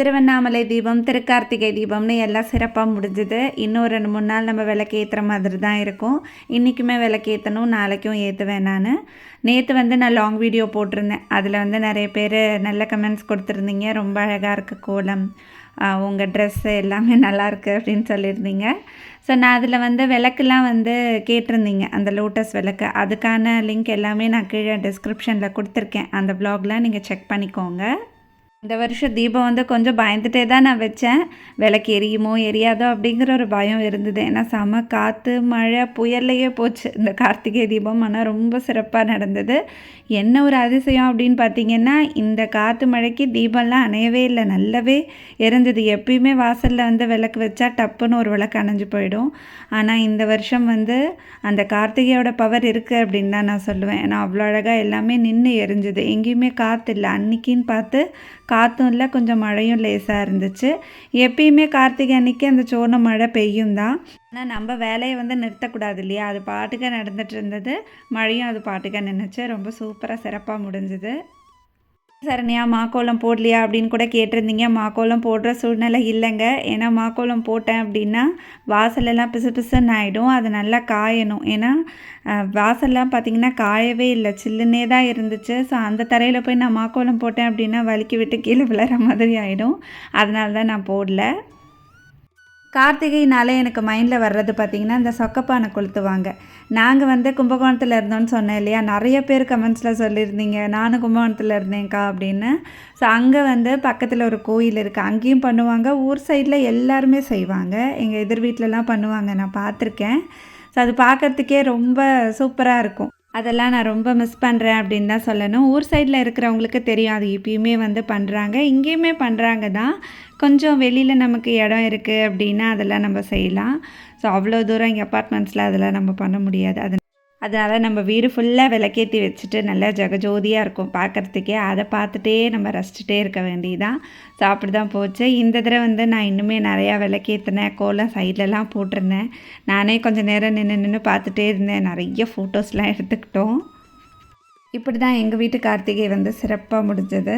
திருவண்ணாமலை தீபம் திருக்கார்த்திகை தீபம்னு எல்லாம் சிறப்பாக முடிஞ்சுது. இன்னும் ரெண்டு மூணு நாள் நம்ம விளக்கு ஏற்றுற மாதிரி தான் இருக்கும். இன்றைக்குமே விளக்கு ஏற்றணும் நாளைக்கும் ஏற்றுவேன் நான். நேற்று வந்து நான் லாங் வீடியோ போட்டிருந்தேன். அதில் வந்து நிறைய பேர் நல்ல கமெண்ட்ஸ் கொடுத்துருந்தீங்க. ரொம்ப அழகாக இருக்கு கோலம். உங்கள் ட்ரெஸ்ஸு எல்லாமே நல்லாயிருக்கு அப்படின்னு சொல்லியிருந்தீங்க. ஸோ நான் அதில் வந்து விளக்குலாம் வந்து கேட்டிருந்தீங்க. அந்த லோட்டஸ் விளக்கு. அதுக்கான லிங்க் எல்லாமே நான் கீழே டிஸ்கிரிப்ஷனில் கொடுத்துருக்கேன். அந்த ப்ளாக்லாம் நீங்கள் செக் பண்ணிக்கோங்க. இந்த வருஷம் தீபம் வந்து கொஞ்சம் பயந்துட்டே தான் நான் வச்சேன். விளக்கு எரியுமோ எரியாதோ அப்படிங்கிற ஒரு பயம் இருந்தது. ஏன்னா செம காற்று மழை புயல்லையே போச்சு. இந்த கார்த்திகை தீபம் ஆனால் ரொம்ப சிறப்பாக நடந்தது. என்ன ஒரு அதிசயம் அப்படின்னு பார்த்தீங்கன்னா இந்த காற்று மழைக்கு தீபம்லாம் அணையவே இல்லை. நல்லாவே எரிஞ்சது. எப்பயுமே வாசலில் வந்து விளக்கு வச்சா டப்புன்னு ஒரு விளக்கு அணைஞ்சு போயிடும். ஆனால் இந்த வருஷம் வந்து அந்த கார்த்திகையோட பவர் இருக்குது அப்படின்னு தான் நான் சொல்லுவேன். ஏன்னா அவ்வளோ அழகாக எல்லாமே நின்று எரிஞ்சுது. எங்கேயுமே காற்று இல்லை. அன்னைக்கின்னு பார்த்து காற்றும் இல்லை கொஞ்சம் மழையும் லேசாக இருந்துச்சு. எப்பயுமே கார்த்திகை அன்னைக்கு அந்த சோன மழை பெய்யும் தான். ஆனால் நம்ம வேலையை வந்து நிறுத்தக்கூடாது இல்லையா? அது பாட்டுக்க நடந்துட்டு இருந்தது. மழையும் அது பாட்டுக்க நின்றுச்சு ரொம்ப சூப்பராக சிறப்பாக முடிஞ்சுது. சரண்யா மாக்கோலம் போடலையா? அப்படின்னு கூட கேட்டிருந்தீங்க. மாக்கோலம் போடுற சூழ்நிலை இல்லைங்க. ஏன்னா மாக்கோலம் போட்டேன் அப்படின்னா வாசலெல்லாம் பிசு பிசுன்னு ஆகிடும் அது நல்லா காயணும். ஏன்னா வாசல்லாம் பார்த்திங்கன்னா காயவே இல்லை. சில்லுன்னே தான் இருந்துச்சு. ஸோ அந்த தரையில் போய் நான் மாக்கோலம் போட்டேன் அப்படின்னா வலிக்கி விட்டு கீழே விழுற மாதிரி ஆகிடும் அதனால தான் நான் போடல. கார்த்திகைனாலே எனக்கு மைண்டில் வர்றது பார்த்திங்கன்னா இந்த சொக்கப்பானை கொளுத்துவாங்க. நாங்கள் வந்து கும்பகோணத்தில் இருந்தோம்னு சொன்னேன் இல்லையா? நிறைய பேர் கமெண்ட்ஸில் சொல்லியிருந்தீங்க. நானும் கும்பகோணத்தில் இருந்தேன்க்கா அப்படின்னு. ஸோ அங்கே வந்து பக்கத்தில் ஒரு கோயில் இருக்குது அங்கேயும் பண்ணுவாங்க. ஊர் சைடில் எல்லாருமே செய்வாங்க. எங்கள் எதிர் வீட்டிலலாம் பண்ணுவாங்க. நான் பார்த்துருக்கேன். ஸோ அது பார்க்கறதுக்கே ரொம்ப சூப்பராக இருக்கும். அதெல்லாம் நான் ரொம்ப மிஸ் பண்ணுறேன் அப்படின்னு தான் சொல்லணும். ஊர் சைடில் இருக்கிறவங்களுக்கு தெரியும். அது இப்பயுமே வந்து பண்ணுறாங்க இங்கேயுமே பண்ணுறாங்க தான். கொஞ்சம் வெளியில் நமக்கு இடம் இருக்குது அப்படின்னா அதெல்லாம் நம்ம செய்யலாம். ஸோ அவ்வளோ தூரம் இங்கே அப்பார்ட்மெண்ட்ஸில் அதெல்லாம் நம்ம பண்ண முடியாது. அது அதனால் நம்ம வீடு ஃபுல்லாக விளக்கேற்றி வச்சுட்டு நல்லா ஜெகஜோதியாக இருக்கும் பார்க்குறதுக்கே அதை பார்த்துட்டே நம்ம ரசிச்சுட்டே இருக்க வேண்டியதான் ஸோ அப்படி தான் போச்சு. இந்த தடவை வந்து நான் இன்னுமே நிறையா விளக்கேற்றினேன் கோலம் சைட்லலாம் போட்டிருந்தேன். நானே கொஞ்சம் நேரம் நின்று நின்று பார்த்துட்டே இருந்தேன். நிறைய ஃபோட்டோஸ்லாம் எடுத்துக்கிட்டோம். இப்படி தான் எங்கள் வீட்டு கார்த்திகை வந்து சிறப்பாக முடிஞ்சது.